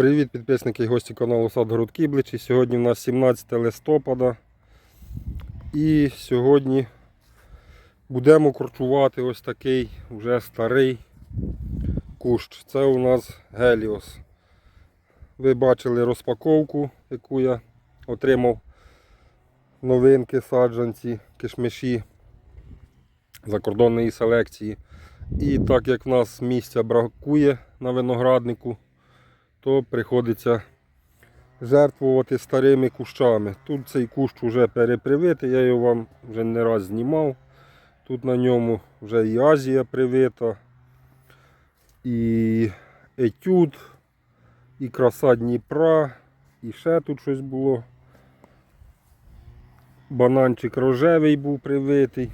Привіт підписники і гості каналу Садгород Кібличі. Сьогодні у нас 17 листопада. І сьогодні будемо корчувати ось такий вже старий кущ. Це у нас Геліос. Ви бачили розпаковку, яку я отримав новинки, саджанці, кишмиші закордонної селекції. І так як в нас місця бракує на винограднику, то приходиться жертвувати старими кущами. Тут цей кущ вже перепривитий, я його вам вже не раз знімав. Тут на ньому вже і Азія привита, і етюд, і краса Дніпра, і ще тут щось було. Бананчик рожевий був привитий.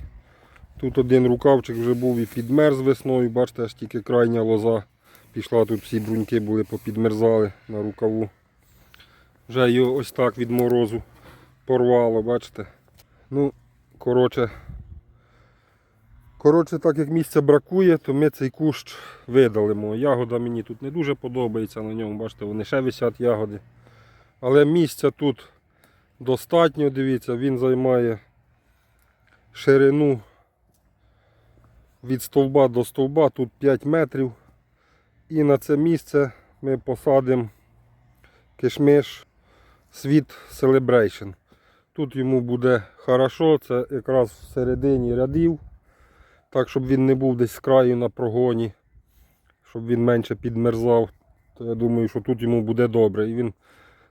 Тут один рукавчик вже був і підмерз весною, бачите, аж тільки крайня лоза пішла, тут всі бруньки були попідмерзали на рукаву. Вже його ось так від морозу порвало, бачите. Ну, коротше, коротше, так як місця бракує, то ми цей кущ видалимо. Ягода мені тут не дуже подобається на ньому, бачите, вони ще висять ягоди. Але місця тут достатньо, дивіться, він займає ширину від стовба до стовба, тут 5 метрів. І на це місце ми посадимо кишмиш Sweet Celebration. Тут йому буде хорошо, це якраз в середині рядів, так щоб він не був десь з краю на прогоні, щоб він менше підмерзав. То я думаю, що тут йому буде добре. І він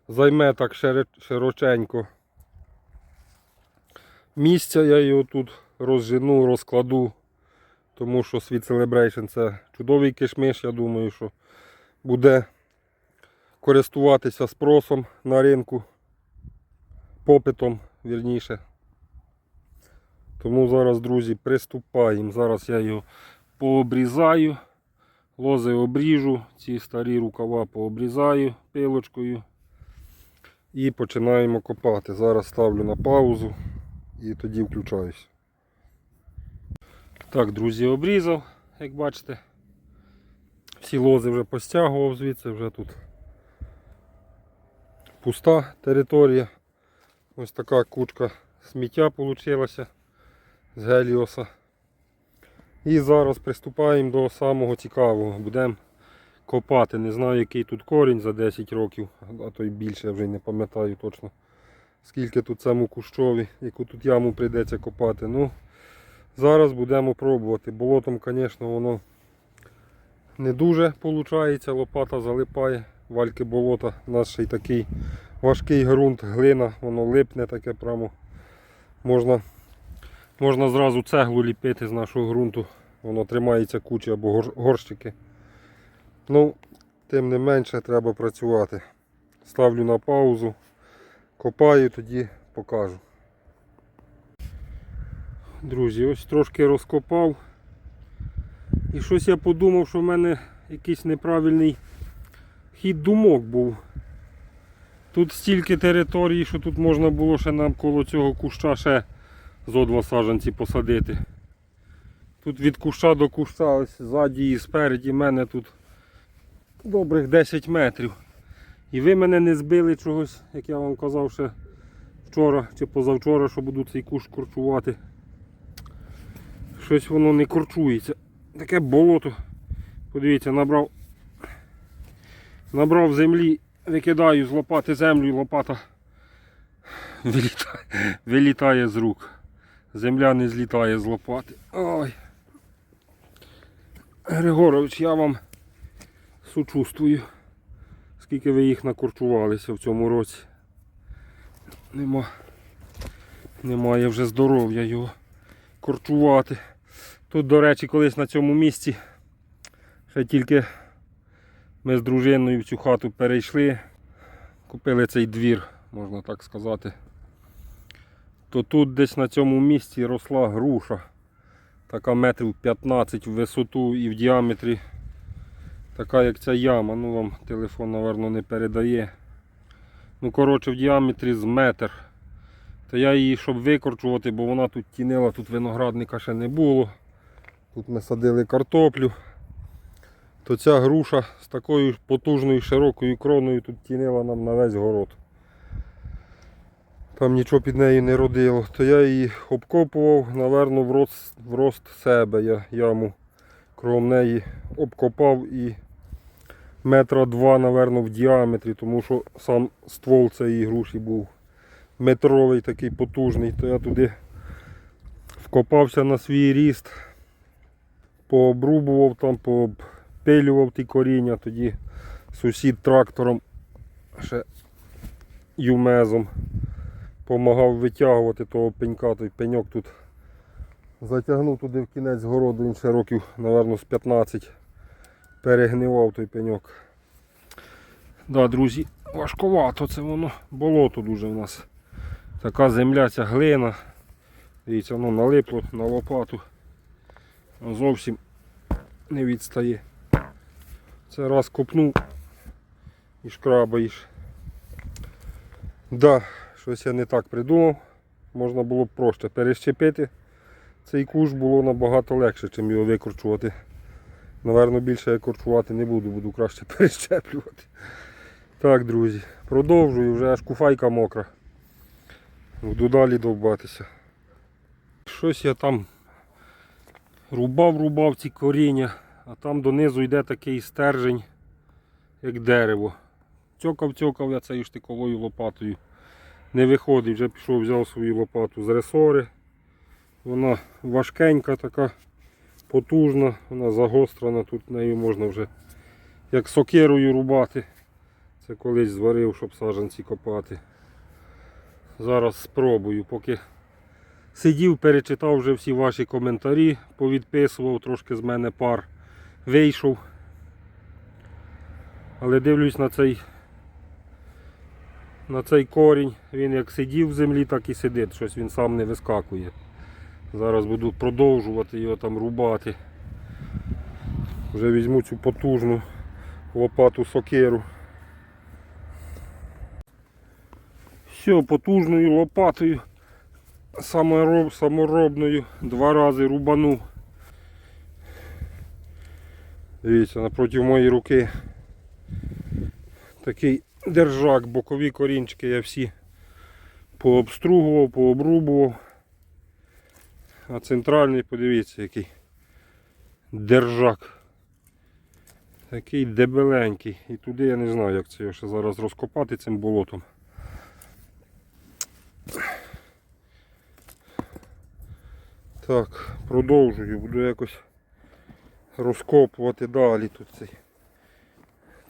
займе так широченько місця. Я його тут розжену, розкладу тому що Sweet Celebration це чудовий кишмиш, я думаю, що буде користуватися спросом на ринку, попитом, вірніше. Тому зараз, друзі, приступаємо. Зараз я його пообрізаю, лози обріжу, ці старі рукава пообрізаю пилочкою і починаємо копати. Зараз ставлю на паузу і тоді включаюсь. Так, друзі, обрізав, як бачите. Всі лози вже постягував звідси, вже тут пуста територія. Ось така кучка сміття вийшла з геліоса. І зараз приступаємо до самого цікавого. Будемо копати. Не знаю, який тут корінь за 10 років, а то й більше, я вже не пам'ятаю точно. Скільки тут цьому кущові, яку тут яму прийдеться копати. Ну, Зараз будемо пробувати. Болотом, звісно, воно не дуже виходить, лопата залипає, вальки болота. У нас ще й такий важкий ґрунт, глина, воно липне таке прямо. Можна можна зразу цеглу ліпити з нашого ґрунту, воно тримається кучі або горщики. Ну, тим не менше треба працювати. Ставлю на паузу, копаю, тоді покажу. Друзі, ось трошки розкопав. І щось я подумав, що в мене якийсь неправильний хід думок був. Тут стільки території, що тут можна було ще навколо цього куща ще зо два саджанці посадити. Тут від куща до куща, ось ззаді і спереді мене тут добрих 10 метрів. І ви мене не збили чогось, як я вам казав ще вчора чи позавчора, що буду цей кущ корчувати. Щось воно не корчується. Таке болото. Подивіться, набрав набрав землі, викидаю з лопати землю і лопата вилітає, вилітає з рук. Земля не злітає з лопати. Ой. Григорович, я вам сучувствую. Скільки ви їх накорчувалися в цьому році. Нема. Немає вже здоров'я його корчувати. Тут, до речі, колись на цьому місці ще тільки ми з дружиною в цю хату перейшли, купили цей двір, можна так сказати. То тут десь на цьому місці росла груша. Така метрів 15 в висоту і в діаметрі. Така як ця яма. Ну вам телефон, мабуть, не передає. Ну, коротше, в діаметрі з метр. То я її, щоб викорчувати, бо вона тут тінила, тут виноградника ще не було. Тут ми садили картоплю. то ця груша з такою потужною широкою кроною тут тінила нам на весь город. Там нічого під нею не родило. То я її обкопував, наверно, в рост, в рост себе. Я яму кром неї обкопав і метра два, наверно, в діаметрі, тому що сам ствол цієї груші був метровий, такий потужний, то я туди вкопався на свій ріст, пообрубував там, попилював ті коріння, тоді сусід трактором ще юмезом помагав витягувати того пенька, той пеньок тут затягнув туди в кінець городу, він ще років, напевно, з 15 перегнивав той пеньок. Да, друзі, важковато це воно, болото дуже в нас. Така земля, ця глина. Дивіться, воно налипло на лопату. Зовсім не відстає. Це раз копнув і шкрабаєш. Да, щось я не так придумав. Можна було б проще перещепити. Цей куш було набагато легше, ніж його викручувати. Наверно, більше я корчувати не буду, буду краще перещеплювати. Так, друзі, продовжую, вже аж куфайка мокра. Буду далі довбатися. Щось я там рубав, рубав ці коріння, а там донизу йде такий стержень, як дерево. Цьокав, цьокав я цією штиковою лопатою. Не виходить, вже пішов, взяв свою лопату з ресори. Вона важкенька така, потужна, вона загострена, тут нею можна вже як сокирою рубати. Це колись зварив, щоб саджанці копати. Зараз спробую, поки сидів, перечитав вже всі ваші коментарі, повідписував, трошки з мене пар вийшов. Але дивлюсь на цей на цей корінь. Він як сидів в землі, так і сидить, щось він сам не вискакує. Зараз буду продовжувати його там рубати. Вже візьму цю потужну лопату сокиру. Все, потужною лопатою самороб, саморобною два рази рубанув. Дивіться, напроти моєї руки такий держак, бокові корінчики я всі пообстругував, пообрубував. А центральний, подивіться, який держак. Такий дебеленький. І туди я не знаю, як це його ще зараз розкопати цим болотом. Так, продовжую, буду якось розкопувати далі тут цей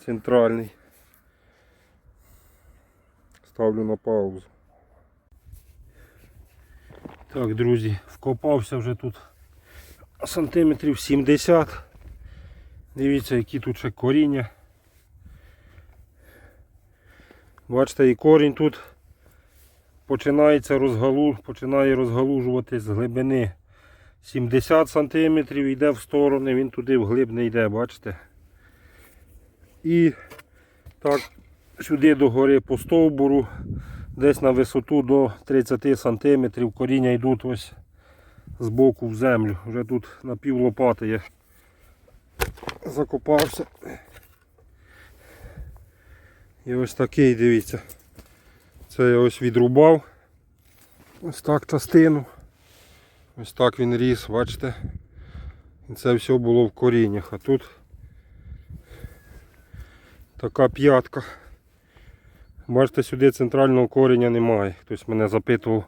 центральний. Ставлю на паузу. Так, друзі, вкопався вже тут сантиметрів 70. Дивіться, які тут ще коріння. Бачите, і корінь тут починається розгалу, починає розгалужуватись з глибини 70 см, йде в сторони, він туди вглиб не йде, бачите? І так сюди до гори по стовбуру, десь на висоту до 30 см коріння йдуть ось з боку в землю. Вже тут на пів лопати я закопався. І ось такий, дивіться. Це я ось відрубав. Ось так частину. Ось так він ріс, бачите. І це все було в коріннях. А тут така п'ятка. Бачите, сюди центрального кореня немає. Хтось мене запитував,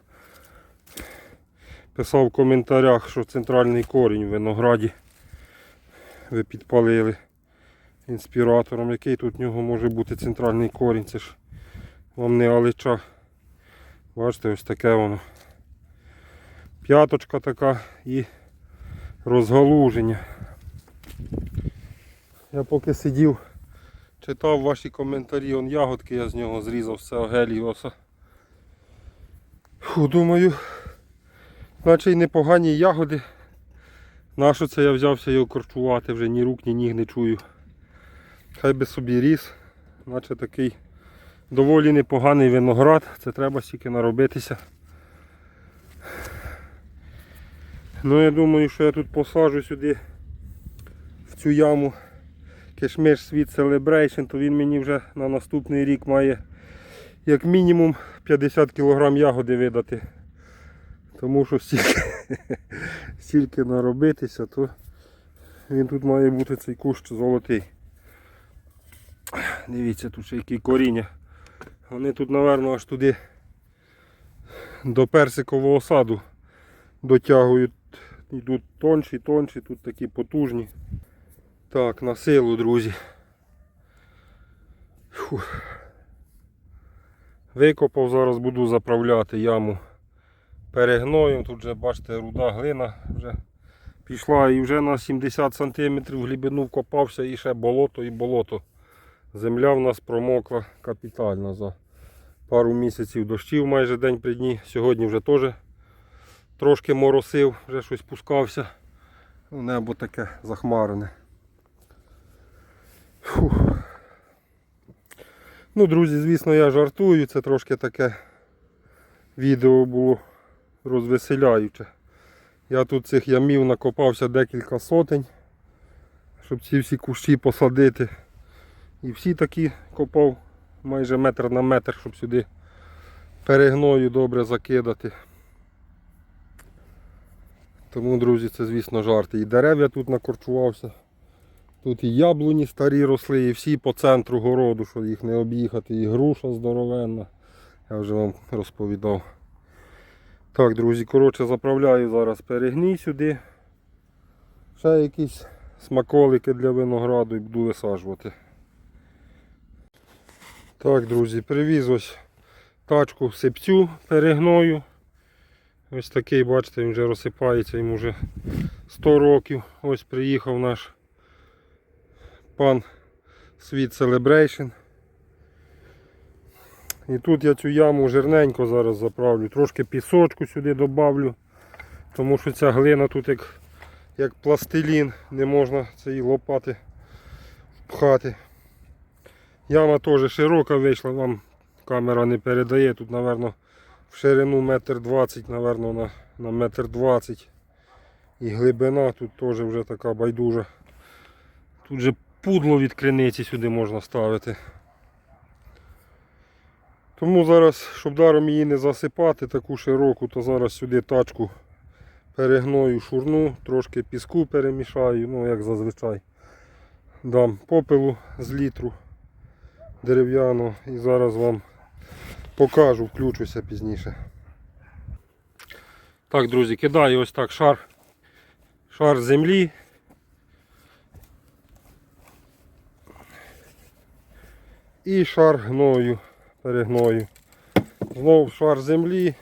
писав в коментарях, що центральний корінь в винограді ви підпалили інспіратором. Який тут в нього може бути центральний корінь? Це ж вам не алича. Бачите, ось таке воно. П'яточка така і розгалуження. Я поки сидів, читав ваші коментарі, он ягодки, я з нього зрізав цього геліоса. Фу, думаю, наче й непогані ягоди. Нащо це я взявся його корчувати, вже ні рук, ні ніг не чую. Хай би собі ріс, наче такий доволі непоганий виноград, це треба стільки наробитися. Ну я думаю, що я тут посаджу сюди в цю яму кишмиш Sweet Celebration, то він мені вже на наступний рік має як мінімум 50 кг ягоди видати. Тому що стільки, стільки наробитися, то він тут має бути цей кущ золотий. Дивіться, тут ще які коріння. Вони тут, напевно, аж туди до персикового саду дотягують. Йдуть тонші, тонші, тут такі потужні. Так, на силу, друзі. Фух. Викопав, зараз буду заправляти яму перегноєм. Тут вже бачите руда глина вже пішла і вже на 70 см глибину вкопався і ще болото і болото. Земля в нас промокла капітально за пару місяців дощів майже день при дні. Сьогодні вже теж трошки моросив, вже щось пускався. Ну, Небо таке захмарене. Фух. Ну, друзі, звісно, я жартую, це трошки таке відео було розвеселяюче. Я тут цих ямів накопався декілька сотень, щоб ці всі кущі посадити. І всі такі копав майже метр на метр, щоб сюди перегною добре закидати. Тому, друзі, це звісно жарти. І дерев я тут накорчувався. Тут і яблуні старі росли, і всі по центру городу, що їх не об'їхати, і груша здоровенна. Я вже вам розповідав. Так, друзі, коротше, заправляю зараз перегній сюди. Ще якісь смаколики для винограду і буду висаджувати. Так, друзі, привіз ось тачку сипцю перегною. Ось такий, бачите, він вже розсипається, йому вже 100 років. Ось приїхав наш пан Sweet Celebration. І тут я цю яму жирненько зараз заправлю. Трошки пісочку сюди добавлю, тому що ця глина тут як, як пластилін, не можна цієї лопати пхати. Яма теж широка вийшла, вам камера не передає. Тут, мабуть, в ширину метр двадцять, мабуть, на, на метр двадцять. І глибина тут теж вже така байдужа. Тут же пудло від криниці сюди можна ставити. Тому зараз, щоб даром її не засипати таку широку, то зараз сюди тачку перегною шурну, трошки піску перемішаю, ну як зазвичай. Дам попелу з літру дерев'яного і зараз вам покажу, включуся пізніше. Так, друзі, кидаю ось так шар, шар землі. І шар гною, перегною. Знову шар землі.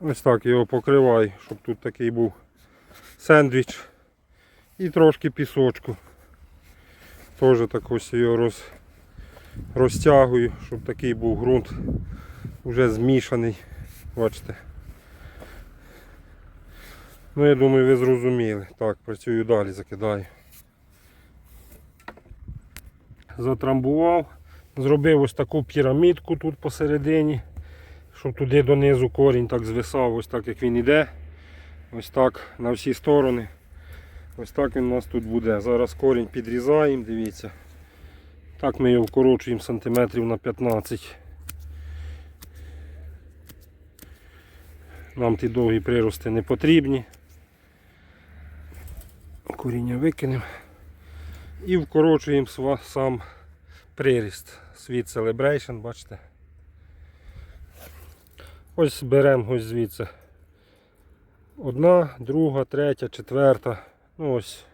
Ось так його покриваю, щоб тут такий був сендвіч. І трошки пісочку. Теж так ось його роз, розтягую, щоб такий був ґрунт вже змішаний. Бачите. Ну я думаю ви зрозуміли. Так, працюю далі, закидаю. Затрамбував, зробив ось таку пірамідку тут посередині, щоб туди донизу корінь так звисав, ось так як він іде. Ось так на всі сторони. Ось так він у нас тут буде. Зараз корінь підрізаємо, дивіться. Так ми його вкорочуємо сантиметрів на 15. Нам ті довгі прирости не потрібні. Коріння викинемо. І вкорочуємо сам приріст. Sweet Celebration, бачите. Ось беремо ось звідси. Одна, друга, третя, четверта. Ну ось.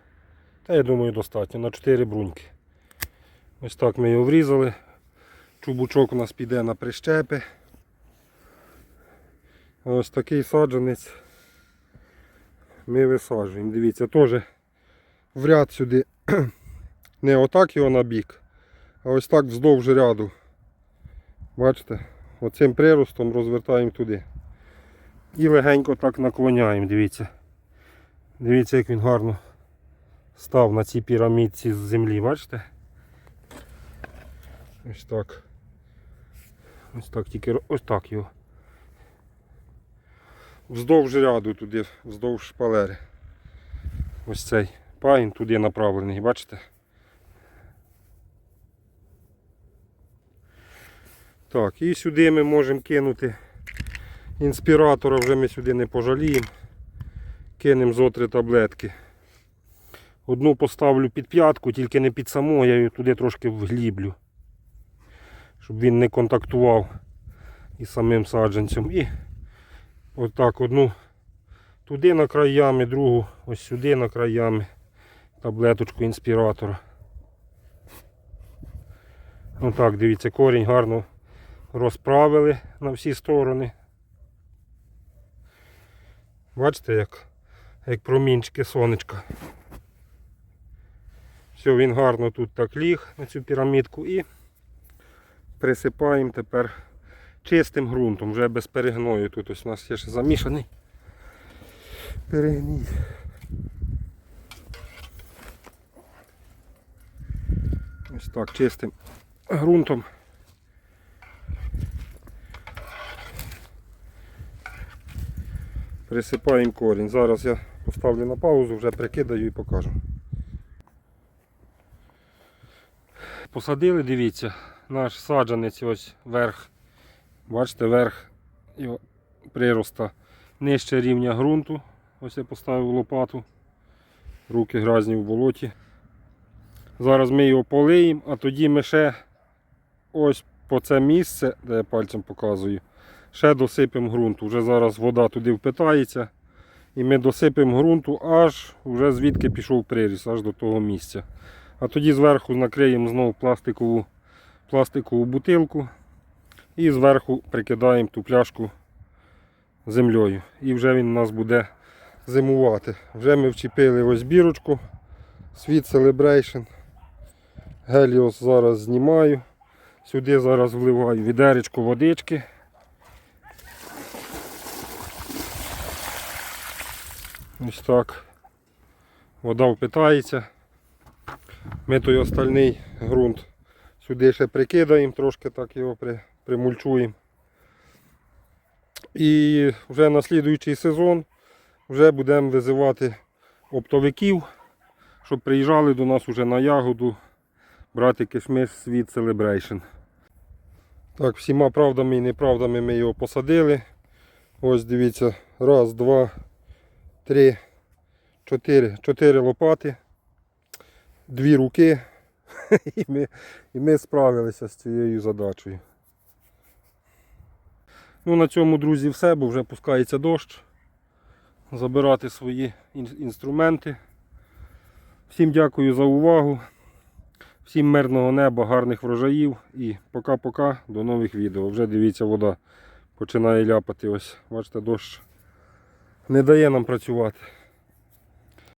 Та я думаю достатньо. На 4 бруньки. Ось так ми його врізали. Чубучок у нас піде на прищепи. Ось такий саджанець ми висаджуємо. Дивіться, теж в ряд сюди не отак його на бік, а ось так вздовж ряду. Бачите? Оцим приростом розвертаємо туди. І легенько так наклоняємо, дивіться. Дивіться, як він гарно став на цій пірамідці з землі, бачите? Ось так. Ось так, тільки ось так його. Вздовж ряду туди, вздовж шпалери. ось цей пагін туди направлений, бачите? Так, і сюди ми можемо кинути інспіратора, вже ми сюди не пожаліємо. Кинемо зо три таблетки. Одну поставлю під п'ятку, тільки не під саму, я її туди трошки вгліблю. Щоб він не контактував із самим саджанцем. І отак одну туди на краями, другу ось сюди на краями таблеточку інспіратора. Отак, дивіться, корінь гарно розправили на всі сторони. Бачите, як, як промінчики сонечка. Все, він гарно тут так ліг на цю пірамідку і присипаємо тепер чистим ґрунтом, вже без перегною. Тут ось у нас є ще замішаний перегній. Ось так, чистим ґрунтом. Присипаємо корінь. Зараз я поставлю на паузу, вже прикидаю і покажу. Посадили, дивіться, наш саджанець ось верх. Бачите, верх його прироста нижче рівня ґрунту. Ось я поставив лопату. Руки грязні в болоті. Зараз ми його полиємо, а тоді ми ще ось по це місце, де я пальцем показую, ще досипемо ґрунту. Вже зараз вода туди впитається. І ми досипемо ґрунту аж вже звідки пішов приріс, аж до того місця. А тоді зверху накриємо знову пластикову, пластикову бутилку і зверху прикидаємо ту пляшку землею. І вже він у нас буде зимувати. Вже ми вчепили ось бірочку. Sweet Celebration. Геліос зараз знімаю. Сюди зараз вливаю відеречко водички. Ось так. Вода впитається. Ми той остальний ґрунт сюди ще прикидаємо, трошки так його при, примульчуємо. І вже на слідуючий сезон вже будемо визивати оптовиків, щоб приїжджали до нас уже на ягоду брати кишмиш Sweet Celebration. Так, всіма правдами і неправдами ми його посадили. Ось дивіться, раз, два, три, чотири. Чотири лопати, дві руки. І ми, і ми справилися з цією задачею. Ну, на цьому, друзі, все, бо вже пускається дощ. Забирати свої інструменти. Всім дякую за увагу. Всім мирного неба, гарних врожаїв і пока-пока, до нових відео. Вже дивіться, вода починає ляпати. Ось, бачите, дощ не дає нам працювати.